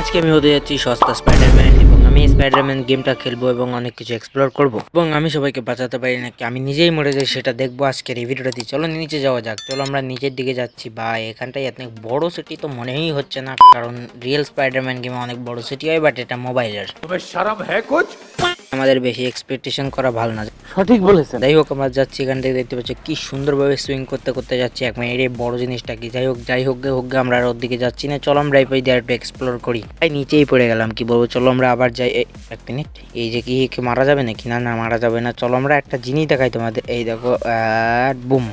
আজকে আমি হতে যাচ্ছি সস্তা স্পাইডারম্যান এবং আমি স্পাইডারম্যান গেমটা খেলব এবং অনেক কিছু এক্সপ্লোর করব। এবং আমি সবাইকে বাঁচাতে পারি নাকি আমি নিজেই মরে যাই সেটা দেখব আজকের এই ভিডিওটাতে চলো নিচে যাওয়া যাক, চলো আমরা নিচের দিকে যাচ্ছি। বা এখানটাই অনেক বড় সিটি তো মনেই হচ্ছে না, কারণ রিয়েল স্পাইডারম্যান গেমে অনেক বড় সিটি হয় বাট এটা মোবাইলের সারাপ হ্যাঁ কোচ? আমাদের বেশি এক্সপেকটেশন করা ভালো না। সঠিক বলেছেন। যাই হোক আমরা যাচ্ছি এখান থেকে দেখতে পাচ্ছি কি সুন্দরভাবে সুইং করতে করতে যাচ্ছি। এক মিনিট এই বড় জিনিসটা কি? যাই হোক যাই হোক হোক আমরা আর ওর দিকে যাচ্ছি না। চলো আমরা এই পাই দিয়ে একটু এক্সপ্লোর করি। তাই নিচেই পড়ে গেলাম কি বলব? চলো আমরা আবার যাই। এক মিনিট এই যে কি মারা যাবে নাকি? না না মারা যাবে না। চলো আমরা একটা জিনিস দেখাই তোমাদের। এই দেখো বুম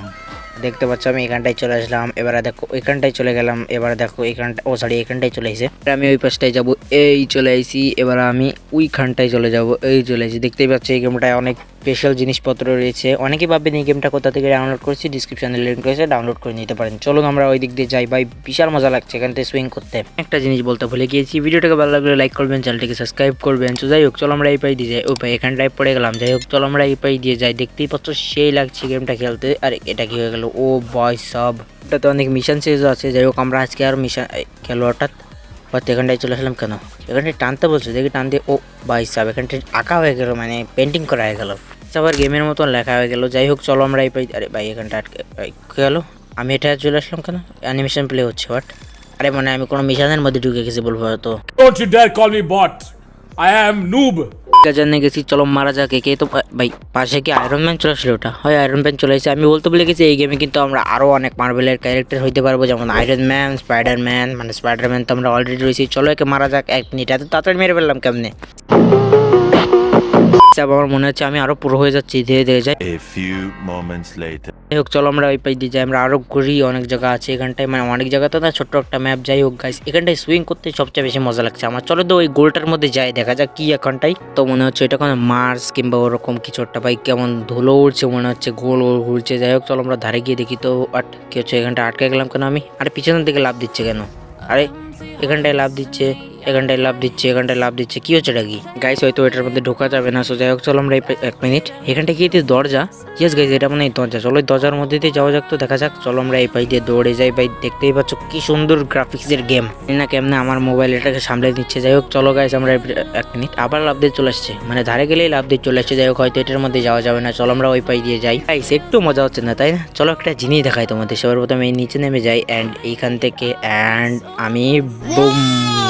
দেখতে পাচ্ছ আমি এখানটায় চলে আসলাম। এবারে দেখো ওইখানটায় চলে গেলাম। এবারে দেখো এখানটা ও সরি এখানটায় চলে এসে আমি ওই পাশটায় যাব। এই চলে আইছি। এবার আমি ওইখানটায় চলে যাব। এই চলে এসেছি। দেখতেই পাচ্ছি এই গেমটায় অনেক স্পেশাল জিনিসপত্র রয়েছে। অনেকে ভাববেন এই গেমটা কোথা থেকে ডাউনলোড করেছি ডিসক্রিপশনে লিঙ্ক রয়েছে ডাউনলোড করে নিতে পারেন। চলুন আমরা ওই দিক দিয়ে যাই ভাই, বিশাল মজা লাগছে এখান থেকে সুইং করতে। একটা জিনিস বলতে ভুলে গিয়েছি, ভিডিওটাকে ভালো লাগলে লাইক করবেন চ্যানেলটিকে সাবস্ক্রাইব করবেন। তো যাই হোক, চলো আমরা এই পাই দিয়ে যাই। ও ভাই এখানটায় পড়ে গেলাম। যাই হোক, চলো আমরা এই পাই দিয়ে যাই। দেখতেই পাচ্ছ সেই লাগছে গেমটা খেলতে। আর এটা কি হয়ে গেল? ও বয় সব। এটাতে অনেক মিশন সিরিজও আছে। যাই হোক, আমরা আজকে আর মিশন খেলো, হঠাৎ। বাট এখানটায় চলে আসলাম কেন? এখানটায় টানতে বলছে, দেখি টান দিয়ে, ও ভাই সাহেব এখানটায় আঁকা হয়ে গেল মানে পেন্টিং করা হয়ে গেল। সবার গেমের মতন লেখা হয়ে গেল, যাই হোক, চলো আমরা এই পাই আরে ভাই, এখানটা আটকে গেলো আমি এটা চলে আসলাম কেন? অ্যানিমেশন প্লে হচ্ছে বাট আরে মানে আমি কোনো মিশনের মধ্যে ঢুকে গেছি বলব হয়তো। Don't you dare call me bot I am am noob. জানে গেছি, চলো মারা যাক একে। তো ভাই, পাশে কি আয়রন ম্যান চলে আসলে ওটা? হয় আয়রন ম্যান চলে এসেছে আমি বলতে বলে গেছি, এই গেমে কিন্তু আমরা আরও অনেক মার্বেলের ক্যারেক্টার হইতে পারব, যেমন আয়রন ম্যান স্পাইডার ম্যান মানে স্পাইডার ম্যান তো আমরা অলরেডি রয়েছি। চলো একে মারা যাক, এক মিনিট এত তাড়াতাড়ি মেরে ফেললাম কেমনে? চাপ আমার মনে হচ্ছে আমি আরও পুরো হয়ে যাচ্ছি ধীরে ধীরে যাই. যাই হোক চলো আমরা ওই পাই দিয়ে যাই আমরা আরও ঘুরি অনেক জায়গা আছে এখানটায় মানে অনেক জায়গাতে না ছোট্ট একটা ম্যাপ যাই হোক গাইস এখানটায় সুইং করতে সবচেয়ে বেশি মজা লাগছে। আমার চলো তো ওই গোলটার মধ্যে যাই দেখা যাক কি এখানটাই তো মনে হচ্ছে এটা কোনো মার্স কিংবা ওরকম কিছু একটা ভাই কেমন ধুলো উড়ছে মনে হচ্ছে গোল ঘুরছে যাই হোক চলো আমরা ধারে গিয়ে দেখি তো আট কি হচ্ছে এখানটা আটকে গেলাম কেন আমি? আরে পিছনের দিকে লাভ দিচ্ছে কেন? আরে এখানটায় লাভ দিচ্ছে। এখানটায় লাভ দিচ্ছে, এখানটায় লাভ দিচ্ছে। কি হচ্ছে এটা কি? গাইস হয়তো এটার মধ্যে ঢোকা যাবে না সো যাই হোক, চলো আমরা এক মিনিট এখানটা কি দরজা? ইয়েস গাইস এটা মানে দরজা। চলো দরজার মধ্যে দিয়ে যাওয়া যাক তো, দেখা যাক। চলো আমরা এই পাই দিয়ে দৌড়ে যাই। ভাই, দেখতেই পাচ্ছ কি সুন্দর গ্রাফিক্সের গেম না কেমনে আমার মোবাইল এটাকে সামলে নিচ্ছে। যাই হোক, চলো গাইস আমরা এক মিনিট আবার লাভ দিয়ে চলে আসছে। মানে ধারে গেলেই লাভ দিয়ে চলে আসছে। যাই হোক, হয়তো এটার মধ্যে যাওয়া যাবে না। চলো আমরা ওই পাই দিয়ে যাই। গাইস একটু মজা হচ্ছে না, তাই না? চলো একটা জিনিস দেখাই তোমাদের। সবার প্রথমে এই নিচে নেমে যাই অ্যান্ড এইখান থেকে অ্যান্ড আমি বুম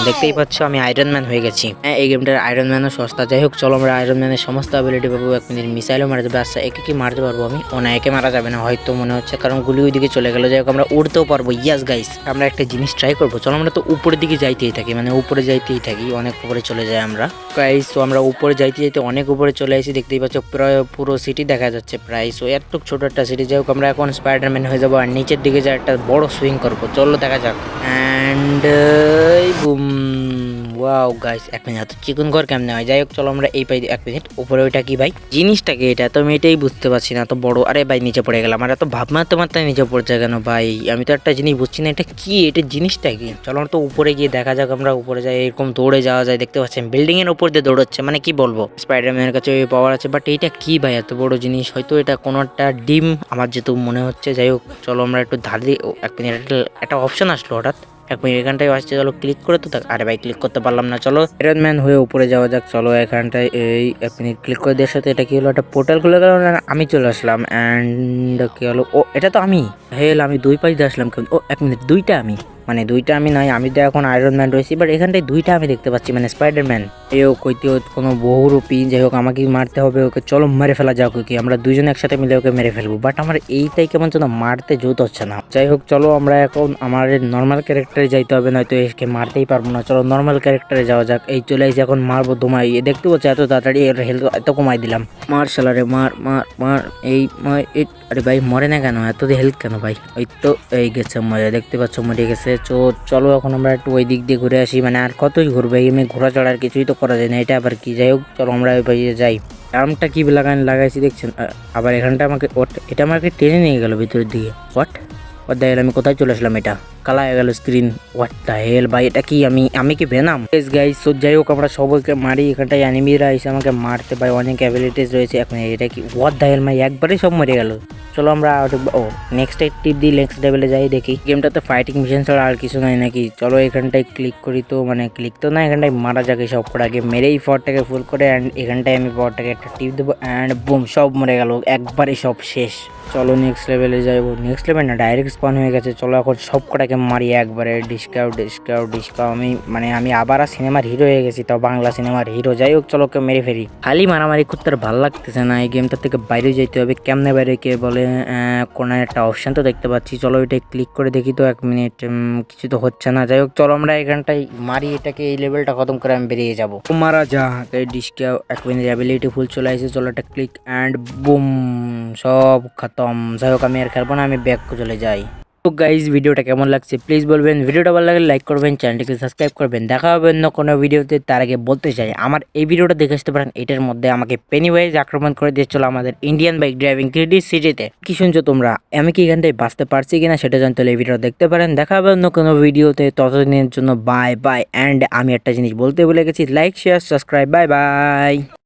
দেখতেই পাচ্ছ আমি আয়রন ম্যান হয়ে গেছি। হ্যাঁ এই গেমটার আয়রন ম্যানও সস্তা। যাই হোক, চলো আমরা আয়রন ম্যানের সমস্ত অ্যাবিলিটি পাবো। এক মিনিট মিসাইলও মারা যাবে। আচ্ছা একে কি মারতে পারব আমি? ও না, একে মারা যাবে না, হয়তো মনে হচ্ছে। কারণ গুলি ওইদিকে চলে গেল। যাই হোক, আমরা উড়তেও পারব। ইয়াস গাইস আমরা একটা জিনিস ট্রাই করব। চলো, আমরা তো উপরের দিকে যাইতেই থাকি। মানে উপরে যাইতেই থাকি। অনেক উপরে চলে যাই আমরা। গাইস তো আমরা উপরে যাইতে যাইতে অনেক উপরে চলে আসি। দেখতেই পাচ্ছ, প্রায় পুরো সিটি দেখা যাচ্ছে। প্রায় সো এত ছোট একটা সিটি যাই হোক, আমরা এখন স্পাইডারম্যান হয়ে যাব। আর নিচের দিকে যা একটা বড় সুইং করব। চলো, দেখা যাক। And boom. ওয়াও গাইস এক মিনিট এত চিকন ঘর কেমনে হয়? যাই হোক, চলো আমরা এই পাই এক মিনিট উপরে ওইটা কি ভাই? জিনিসটা কি এটা, তো আমি এটাই বুঝতে পারছি না, এত বড়, আরে ভাই, নিচে পড়ে গেলাম। আর এত ভাব মারতে মারতে নিচে পড়ছে কেন ভাই? আমি তো একটা জিনিস বুঝছি না, এটা কি? এটা জিনিসটা কি? চলো তো উপরে গিয়ে দেখা যাক, আমরা উপরে যাই, এরকম দৌড়ে যাওয়া যায়, দেখতে পাচ্ছেন বিল্ডিং এর উপর দিয়ে দৌড়াচ্ছে মানে কি বলব? স্পাইডারম্যানের কাছে ওই পাওয়ার আছে বাট এইটা কি ভাই? এত বড় জিনিস, হয়তো এটা কোনো একটা ডিম, আমার যেহেতু মনে হচ্ছে, যাই হোক, চলো আমরা একটু ধার দিয়ে এক মিনিট একটা অপশন আসলো হঠাৎ। এক মিনিট এখানটায় আসছে, চলো ক্লিক করে তো আরে ভাই ক্লিক করতে পারলাম না, চলো। আয়রন ম্যান হয়ে উপরে যাওয়া যাক, চলো এখানটায় এই এক মিনিট ক্লিক করে দেওয়ার সাথে এটা কি হলো, একটা পোর্টাল খুলে গেল আমি চলে আসলাম। অ্যান্ড কি হলো? ও, এটা তো আমি। হেল, আমি দুই পাশ দিয়ে আসলাম। ও, এক মিনিট, দুইটা আমি। মানে দুইটা আমি নয়, আমি তো এখন আয়রন ম্যান রয়েছি বাট এখানটায় দুইটা আমি দেখতে পাচ্ছি মানে স্পাইডার ম্যান এও কইতে হোক, কোনো বহুরূপী, যাই হোক, আমাকে মারতে হবে ওকে, চলো মেরে ফেলা যাক ওকে, আমরা দুইজন একসাথে মিলে ওকে মেরে ফেলব। বাট আমার এইটাই কেমন যেন মারতে জোত হচ্ছে না। যাই হোক, চলো আমরা এখন আমার নর্মাল ক্যারেক্টারে যাইতে হবে, নয়তো একে মারতেই পারব না। চলো নর্মাল ক্যারেক্টারে যাওয়া যাক। এই চলে এসে এখন মারবো তোমায়। এ দেখতে পাচ্ছি, এত তাড়াতাড়ি এর হেলথ এত কমাই দিলাম। মার শালারে মার মার মার, এই আরে ভাই, মরে না কেন? এত হেলথ কেন ভাই? ওই তো এই গেছে, মরে, দেখতে পাচ্ছ, মরে গেছে। তো চলো এখন আমরা একটু ওই দিক দিয়ে ঘুরে আসি। মানে আর কতই ঘুরবে? এমনি ঘোরা চড়ার কিছুই তো করা যায় না। এটা আবার কি? যাই হোক, চলো আমরা ওই পাশে যাই। আমটা কি লাগান লাগাইছি দেখছেন? আবার এখানটা আমাকে ওট এটা আমাকে টেনে নিয়ে গেল ভিতরের দিকে। ওট ওর দেখ আমি কোথায় চলে আসলাম এটা? কালা হয়ে গেল স্ক্রিন দ্য হেল ভাই, এটা কি আমি আমি কি ভেনাম গাইস গাইস সো যাই হোক আমরা সবাইকে মারি, এখানটায় অ্যানিমিরা এসে আমাকে মারতে ভাই, অনেক অ্যাবিলিটিস রয়েছে। এখন এটা কি হোয়াট দ্য হেল ভাই, একবারেই সব মরে গেল। চলো আমরা ও নেক্সট টিপ দিই নেক্সট লেভেলে যাই, দেখি। গেমটাতে ফাইটিং মিশন ছাড়া আর কিছু নাই নাকি? চলো এখানটায় ক্লিক করি তো মানে ক্লিক তো না, এখানটায় মারা যাকে সব আগে। মেরেই ফরটাকে ফুল করে অ্যান্ড এখানটায় আমি পরটাকে একটা টিপ দেবো অ্যান্ড বুম সব মরে গেল। একবারে সব শেষ। চলো নেক্সট লেভেলে যাইবো। নেক্সট লেভেল না ডাইরেক্ট স্পন হয়ে গেছে। চলো এখন সব কটাকে মারি একবারে। ডিসকাউ ডিসকাউ ডিসকাউ আমি মানে আমি আবার আর সিনেমার হিরো হয়ে গেছি, তাও বাংলা সিনেমার হিরো যাই হোক, চলো কে মেরে ফেরি খালি মারামারি করতে ভালো লাগতেছে না। এই গেমটা থেকে বাইরে যেতে হবে। কেমনে বাইরে, কে বলে কোনো একটা অপশান তো দেখতে পাচ্ছি। চলো এটাই ক্লিক করে দেখি তো এক মিনিট কিছু তো হচ্ছে না। যাই হোক, চলো আমরা এখানটায় মারি এটাকে। এই লেভেলটা খতম করে আমি বেরিয়ে যাব। মারা যা ডিসকাউ এক মিনিট অ্যাবিলিটি ফুল চলে আসছে চলো একটা ক্লিক অ্যান্ড বুম সব খতম। যাই হোক, আমি আর খেলব না, আমি ব্যাক চলে যাই। তো গাইজ ভিডিওটা কেমন লাগছে প্লিজ বলবেন। ভিডিওটা ভালো লাগলে লাইক করবেন চ্যানেলটিকে সাবস্ক্রাইব করবেন। দেখা হবে অন্য কোনো ভিডিওতে তার আগে বলতে চাই, আমার এই ভিডিওটা দেখে আসতে পারেন। এটার মধ্যে আমাকে পেনি ওয়াইজ আক্রমণ করে দিয়েছিল আমাদের ইন্ডিয়ান বাইক ড্রাইভিং থ্রিডি সিটিতে কি শুনছো তোমরা? আমি কি এখান থেকে বাঁচতে পারছি কিনা সেটা জানতে হলে এই ভিডিও দেখতে পারেন। দেখা হবে অন্য কোনো ভিডিওতে ততদিনের জন্য বাই বাই অ্যান্ড আমি একটা জিনিস বলতে ভুলে গেছি। Like share subscribe bye bye